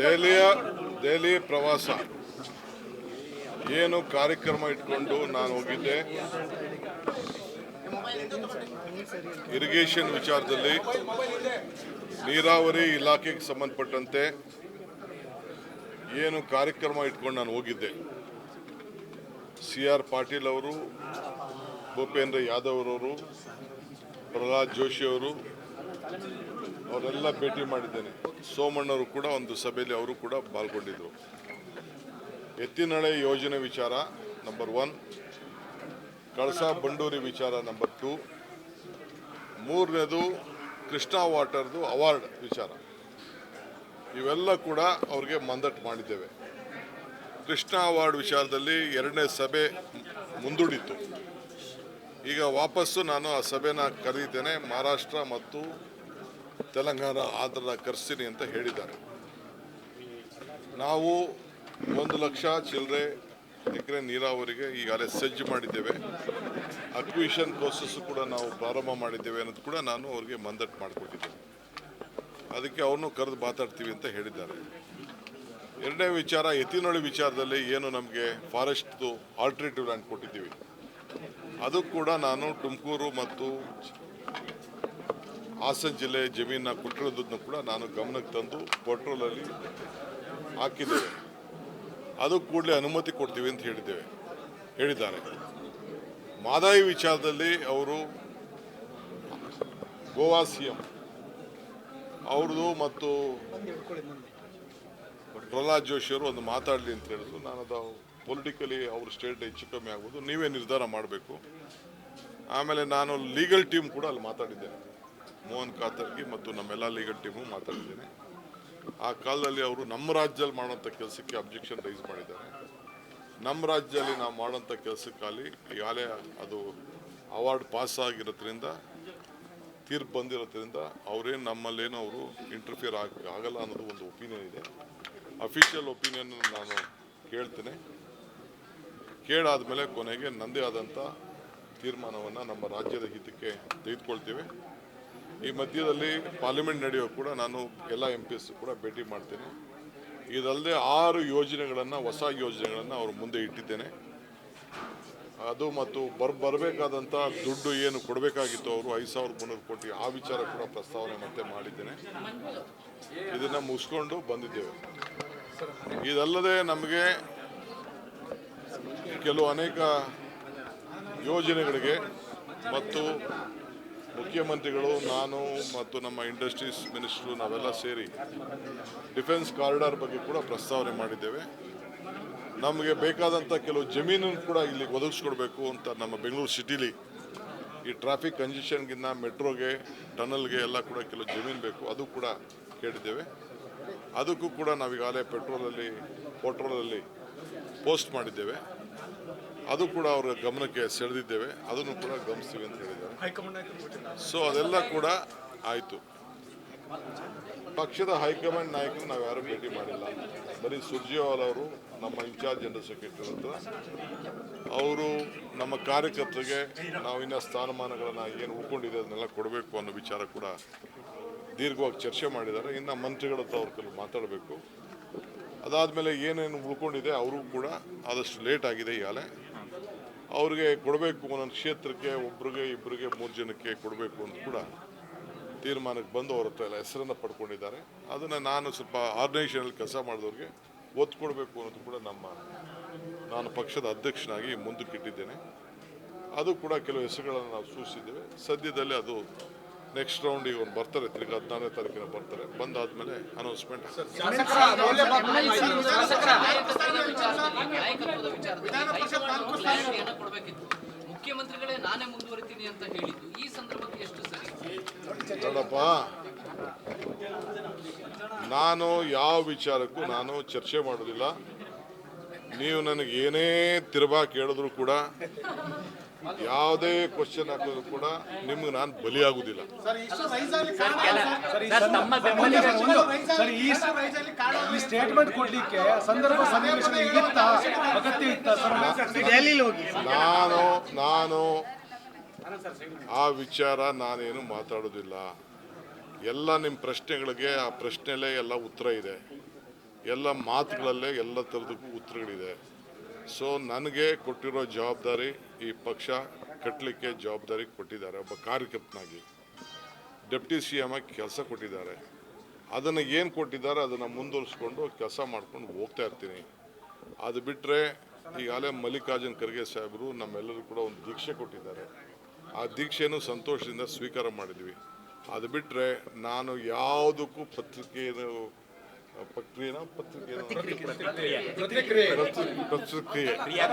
ದೆಹಲಿಯ, ದೆಹಲಿ ಪ್ರವಾಸ. ಏನು ಕಾರ್ಯಕ್ರಮ ಇಟ್ಕೊಂಡು ನಾನು ಹೋಗಿದ್ದೆ. ಇರಿಗೇಷನ್ ವಿಚಾರದಲ್ಲಿ ನೀರಾವರಿ ಇಲಾಖೆಗೆ ಸಂಬಂಧಪಟ್ಟಂತೆ ಏನು ಕಾರ್ಯಕ್ರಮ ಇಟ್ಕೊಂಡು ನಾನು ಹೋಗಿದ್ದೆ. ಸಿ ಆರ್ ಪಾಟೀಲ್ ಅವರು, ಭೂಪೇಂದ್ರ ಯಾದವ್ ಅವರು ಪ್ರಹ್ಲಾದ್ ಜೋಶಿ ಅವರು ಅವರೆಲ್ಲ ಭೇಟಿ ಮಾಡಿದ್ದೇನೆ. ಸೋಮಣ್ಣವರು ಕೂಡ ಒಂದು ಸಭೆಯಲ್ಲಿ ಅವರು ಕೂಡ ಪಾಲ್ಗೊಂಡಿದ್ದರು ಎತ್ತಿನಳೆ ಯೋಜನೆ ವಿಚಾರ ನಂಬರ್ ಒನ್ ಕಳಸಾ ಬಂಡೂರಿ ವಿಚಾರ ನಂಬರ್ ಟು ಮೂರನೇದು ಕೃಷ್ಣಾ ವಾಟರ್ದು ಅವಾರ್ಡ್ ವಿಚಾರ. ಇವೆಲ್ಲ ಕೂಡ ಅವ್ರಿಗೆ ಮಂದಟ್ ಮಾಡಿದ್ದೇವೆ. ಕೃಷ್ಣ ಅವಾರ್ಡ್ ವಿಚಾರದಲ್ಲಿ ಎರಡನೇ ಸಭೆ ಮುಂದೂಡಿತ್ತು. ಈಗ ವಾಪಸ್ಸು ನಾನು ಆ ಸಭೆನ ಕರೀತೇನೆ. ಮಹಾರಾಷ್ಟ್ರ ಮತ್ತು ತೆಲಂಗಾಣ ಆಂಧ್ರದ ಕರೆಸ್ತೀನಿ ಅಂತ ಹೇಳಿದ್ದಾರೆ. ನಾವು ಒಂದು ಲಕ್ಷ ಚಿಲ್ಲರೆ ಎಕರೆ ನೀರಾವರಿಗೆ ಈಗಾಗಲೇ ಸಜ್ಜು ಮಾಡಿದ್ದೇವೆ. ಅಕ್ವಿಷನ್ ಪ್ರೋಸೆಸ್ ಕೂಡ ನಾವು ಪ್ರಾರಂಭ ಮಾಡಿದ್ದೇವೆ ಅನ್ನೋದು ಕೂಡ ನಾನು ಅವ್ರಿಗೆ ಮಂದಟ್ಟು ಮಾಡಿಕೊಟ್ಟಿದ್ದೇನೆ. ಅದಕ್ಕೆ ಅವ್ರನ್ನೂ ಕರೆದು ಮಾತಾಡ್ತೀವಿ ಅಂತ ಹೇಳಿದ್ದಾರೆ. ಎರಡನೇ ವಿಚಾರ ಎತ್ತಿನೊಳಿ ವಿಚಾರದಲ್ಲಿ ಏನು ನಮಗೆ ಫಾರೆಸ್ಟ್ದು ಆಲ್ಟರ್ನೇಟಿವ್ ಲ್ಯಾಂಡ್ ಕೊಟ್ಟಿದ್ದೀವಿ. ಅದು ಕೂಡ ನಾನು ತುಮಕೂರು ಮತ್ತು ಹಾಸನ ಜಿಲ್ಲೆ ಜಮೀನನ್ನ ಕೊಟ್ಟಿರೋದನ್ನು ಕೂಡ ನಾನು ಗಮನಕ್ಕೆ ತಂದು ಪೆಟ್ರೋಲಲ್ಲಿ ಹಾಕಿದ್ದೇವೆ. ಅದು ಕೂಡಲೇ ಅನುಮತಿ ಕೊಡ್ತೀವಿ ಅಂತ ಹೇಳಿದ್ದೇವೆ. ಹೇಳಿದ್ದಾರೆ. ಮಾದಾಯಿ ವಿಚಾರದಲ್ಲಿ ಅವರು ಗೋವಾ ಸಿ ಎಂ ಅವ್ರದ್ದು ಮತ್ತು ಪ್ರಹ್ಲಾದ್ ಜೋಶಿ ಅವರು ಒಂದು ಮಾತಾಡಲಿ ಅಂತ ಹೇಳಿದ್ರು. ನಾನು ಅದು ಪೊಲಿಟಿಕಲಿ ಅವ್ರ ಸ್ಟೇಟ್ ಹೆಚ್ಚು ಕಮ್ಮಿ ಆಗ್ಬೋದು. ನೀವೇ ನಿರ್ಧಾರ ಮಾಡಬೇಕು. ಆಮೇಲೆ ನಾನು ಲೀಗಲ್ ಟೀಮ್ ಕೂಡ ಅಲ್ಲಿ ಮಾತಾಡಿದ್ದೇನೆ. ಮೋಹನ್ ಕಾತರ್ಗಿ ಮತ್ತು ನಮ್ಮೆಲ್ಲ ಲೀಗಲ್ ಟೀಮು ಮಾತಾಡಿದ್ದೇನೆ ಆ ಕಾಲದಲ್ಲಿ ಅವರು ನಮ್ಮ ರಾಜ್ಯದಲ್ಲಿ ಮಾಡೋಂಥ ಕೆಲಸಕ್ಕೆ ಅಬ್ಜೆಕ್ಷನ್ ರೈಸ್ ಮಾಡಿದ್ದಾರೆ. ನಮ್ಮ ರಾಜ್ಯದಲ್ಲಿ ನಾವು ಮಾಡೋಂಥ ಕೆಲಸಕ್ಕಾಗಲಿ ಈಗಾಗಲೇ ಅದು ಅವಾರ್ಡ್ ಪಾಸ್ ಆಗಿರೋದ್ರಿಂದ, ತೀರ್ಪು ಬಂದಿರೋದ್ರಿಂದ ಅವರೇನು ನಮ್ಮಲ್ಲೇನು ಅವರು ಇಂಟರ್ಫಿಯರ್ ಆಗ, ಆಗಲ್ಲ ಅನ್ನೋದು ಒಂದು ಒಪಿನಿಯನ್ ಇದೆ. ಅಫಿಷಿಯಲ್ ಒಪಿನಿಯನ್ ನಾನು ಕೇಳ್ತೇನೆ. ಕೇಳಾದ ಮೇಲೆ ಕೊನೆಗೆ ನನ್ನದೇ ಆದಂಥ ತೀರ್ಮಾನವನ್ನು ನಮ್ಮ ರಾಜ್ಯದ ಹಿತಕ್ಕೆ ತೆಗೆದುಕೊಳ್ತೇವೆ. ಈ ಮಧ್ಯದಲ್ಲಿ ಪಾರ್ಲಿಮೆಂಟ್ ನಡೆಯೋ ಕೂಡ ನಾನು ಎಲ್ಲ ಎಂ ಪಿ ಎಸ್ ಕೂಡ ಭೇಟಿ ಮಾಡ್ತೇನೆ. ಇದಲ್ಲದೆ ಆರು ಯೋಜನೆಗಳನ್ನು, ಹೊಸ ಯೋಜನೆಗಳನ್ನು ಅವರು ಮುಂದೆ ಇಟ್ಟಿದ್ದೇನೆ. ಅದು ಮತ್ತು ಬರ್ ಬರಬೇಕಾದಂಥ ದುಡ್ಡು ಏನು ಕೊಡಬೇಕಾಗಿತ್ತು ಅವರು ಐದು ಸಾವಿರದ ಮುನ್ನೂರು ಕೋಟಿ ಆ ವಿಚಾರ ಕೂಡ ಪ್ರಸ್ತಾವನೆ ಮತ್ತೆ ಮಾಡಿದ್ದೇನೆ. ಇದನ್ನು ಮುಗಿಸ್ಕೊಂಡು ಬಂದಿದ್ದೇವೆ. ಇದಲ್ಲದೆ ನಮಗೆ ಕೆಲವು ಅನೇಕ ಯೋಜನೆಗಳಿಗೆ ಮತ್ತು ಮುಖ್ಯಮಂತ್ರಿಗಳು, ನಾನು ಮತ್ತು ನಮ್ಮ ಇಂಡಸ್ಟ್ರೀಸ್ ಮಿನಿಸ್ಟ್ರು ನಾವೆಲ್ಲ ಸೇರಿ ಡಿಫೆನ್ಸ್ ಕಾರಿಡಾರ್ ಬಗ್ಗೆ ಕೂಡ ಪ್ರಸ್ತಾವನೆ ಮಾಡಿದ್ದೇವೆ. ನಮಗೆ ಬೇಕಾದಂಥ ಕೆಲವು ಜಮೀನನ್ನು ಕೂಡ ಇಲ್ಲಿ ಒದಗಿಸ್ಕೊಡ್ಬೇಕು ಅಂತ ನಮ್ಮ ಬೆಂಗಳೂರು ಸಿಟಿಲಿ ಈ ಟ್ರಾಫಿಕ್ ಕಂಜೆಷನ್ಗಿನ್ನ ಮೆಟ್ರೋಗೆ, ಟನಲ್ಗೆ ಎಲ್ಲ ಕೂಡ ಕೆಲವು ಜಮೀನು ಬೇಕು, ಅದು ಕೂಡ ಕೇಳಿದ್ದೇವೆ. ಅದಕ್ಕೂ ಕೂಡ ನಾವೀಗಾಗಲೇ ಪೆಟ್ರೋಲಲ್ಲಿ ಪೆಟ್ರೋಲಲ್ಲಿ ಪೋಸ್ಟ್ ಮಾಡಿದ್ದೇವೆ. ಅದು ಕೂಡ ಅವರ ಗಮನಕ್ಕೆ ಸೆಳೆದಿದ್ದೇವೆ. ಅದನ್ನು ಕೂಡ ಗಮನಿಸ್ತೀವಿ ಅಂತ ಹೇಳಿದ್ದಾರೆ ಸೊ ಅದೆಲ್ಲ ಕೂಡ ಆಯಿತು. ಪಕ್ಷದ ಹೈಕಮಾಂಡ್ ನಾಯಕರು ನಾವು ಯಾರು ಭೇಟಿ ಮಾಡಿಲ್ಲ. ಬರೀ ಸುರ್ಜೇವಾಲ್ ಅವರು ನಮ್ಮ ಇನ್ಚಾರ್ಜ್ ಜನರಲ್ ಸೆಕ್ರೆಟರಿ ಹತ್ರ. ಅವರು ನಮ್ಮ ಕಾರ್ಯಕರ್ತರಿಗೆ ನಾವು ಇನ್ನ ಸ್ಥಾನಮಾನಗಳನ್ನು ಏನು ಉಳ್ಕೊಂಡಿದೆ ಅದನ್ನೆಲ್ಲ ಕೊಡಬೇಕು ಅನ್ನೋ ವಿಚಾರ ಕೂಡ ದೀರ್ಘವಾಗಿ ಚರ್ಚೆ ಮಾಡಿದ್ದಾರೆ. ಇನ್ನು ಮಂತ್ರಿಗಳ ಹತ್ರ ಅವ್ರ ಕೆಲವು ಮಾತಾಡಬೇಕು. ಅದಾದಮೇಲೆ ಏನೇನು ಉಳ್ಕೊಂಡಿದೆ ಅವರು ಕೂಡ ಆದಷ್ಟು ಲೇಟ್ ಆಗಿದೆ ಈಗಾಗಲೇ ಅವ್ರಿಗೆ ಕೊಡಬೇಕು ಒಂದೊಂದು ಕ್ಷೇತ್ರಕ್ಕೆ, ಒಬ್ರಿಗೆ ಇಬ್ಬರಿಗೆ ಮೂರು ಜನಕ್ಕೆ ಕೊಡಬೇಕು ಅಂತ ಕೂಡ ತೀರ್ಮಾನಕ್ಕೆ ಬಂದು ಅವ್ರ ಹತ್ರ ಎಲ್ಲ ಹೆಸರನ್ನು ಪಡ್ಕೊಂಡಿದ್ದಾರೆ. ಅದನ್ನು ನಾನು ಸ್ವಲ್ಪ ಆರ್ಗನೈಸೇಷನಲ್ಲಿ ಕೆಲಸ ಮಾಡಿದವ್ರಿಗೆ ಒತ್ತು ಕೊಡಬೇಕು ಅನ್ನೋದು ಕೂಡ ನಮ್ಮ, ನಾನು ಪಕ್ಷದ ಅಧ್ಯಕ್ಷನಾಗಿ ಮುಂದಕ್ಕಿಟ್ಟಿದ್ದೇನೆ ಅದು ಕೂಡ ಕೆಲವು ಹೆಸರುಗಳನ್ನು ನಾವು ಸೂಚಿಸಿದ್ದೇವೆ. ಸದ್ಯದಲ್ಲೇ ಅದು ನೆಕ್ಸ್ಟ್ ರೌಂಡಿಗೆ ಒಂದು ಬರ್ತಾರೆ ತಿರ್ಗಿ ಹದಿನಾರನೇ ತಾರೀಕಿನ ಬರ್ತಾರೆ. ಬಂದಾದ್ಮೇಲೆ ಅನೌನ್ಸ್ಮೆಂಟ್ ನಾಯಕತ್ವದ ವಿಚಾರದಲ್ಲಿ ಹೈಕಮಾಂಡ್ ಕ್ಲಾರಿಟಿಯನ್ನ ಕೊಡಬೇಕಿತ್ತು? ಮುಖ್ಯಮಂತ್ರಿಗಳೇ ನಾನೇ ಮುಂದುವರಿತೀನಿ ಅಂತ ಹೇಳಿದ್ದು. ಈ ಸಂದರ್ಭಕ್ಕೆ ಎಷ್ಟು ಸರಿ? ನೋಡಪ್ಪ ನಾನು ಯಾವ ವಿಚಾರಕ್ಕೂ ನಾನು ಚರ್ಚೆ ಮಾಡೋದಿಲ್ಲ. ನೀವು ನನಗೆ ಏನೇ ತಿರುಬಾ ಕೇಳಿದ್ರು ಕೂಡ ಯಾವುದೇ ಕ್ವಶನ್ ಹಾಕಿದ್ರು ಕೂಡ ನಿಮ್ಗೆ ನಾನು ಬಲಿಯಾಗುವುದಿಲ್ಲ ಸರ್ ಈ ಈ ಸ್ಟೇಟ್ಮೆಂಟ್ ಕೊಡ್ಲಿಕ್ಕೆ ಸಂದರ್ಭ ಸನ್ನಿವೇಶ ಇತ್ತ ಅಗತ್ಯ ಇತ್ತ ಸರ್ ನಾನು ನಾನು ಆ ವಿಚಾರ ನಾನೇನು ಮಾತಾಡೋದಿಲ್ಲ. ಎಲ್ಲ ನಿಮ್ಮ ಪ್ರಶ್ನೆಗಳಿಗೆ ಆ ಪ್ರಶ್ನೆಲೇ ಎಲ್ಲ ಉತ್ತರ ಇದೆ. ಎಲ್ಲ ಮಾತುಗಳಲ್ಲೇ ಎಲ್ಲ ಥರದಕ್ಕೂ ಉತ್ತರಗಳಿದೆ. ಸೊ ನನಗೆ ಕೊಟ್ಟಿರೋ ಜವಾಬ್ದಾರಿ ಈ ಪಕ್ಷ ಕಟ್ಟಲಿಕ್ಕೆ ಜವಾಬ್ದಾರಿ ಕೊಟ್ಟಿದ್ದಾರೆ. ಒಬ್ಬ ಕಾರ್ಯಕರ್ತನಾಗಿ ಡೆಪ್ಟಿ ಸಿ ಎಂ ಆಗಿ ಕೆಲಸ ಕೊಟ್ಟಿದ್ದಾರೆ. ಅದನ್ನು ಏನು ಕೊಟ್ಟಿದ್ದಾರೆ ಅದನ್ನು ಮುಂದುವರಿಸ್ಕೊಂಡು ಕೆಲಸ ಮಾಡ್ಕೊಂಡು ಹೋಗ್ತಾ ಇರ್ತೀನಿ. ಅದು ಬಿಟ್ಟರೆ ಈಗಾಗಲೇ ಮಲ್ಲಿಕಾರ್ಜುನ್ ಖರ್ಗೆ ಸಾಹೇಬರು ನಮ್ಮೆಲ್ಲರೂ ಕೂಡ ಒಂದು ದೀಕ್ಷೆ ಕೊಟ್ಟಿದ್ದಾರೆ. ಆ ದೀಕ್ಷೆಯನ್ನು ಸಂತೋಷದಿಂದ ಸ್ವೀಕಾರ ಮಾಡಿದ್ವಿ. ಅದು ಬಿಟ್ಟರೆ ನಾನು ಯಾವುದಕ್ಕೂ ಪತ್ರಿಕೆಯನ್ನು ಪ್ರಕ್ರಿಯೆನ ಪತ್ರಿಕೆ ಪ್ರತಿಕ್ರಿಯೆ. ಪತ್ರಿಕೆ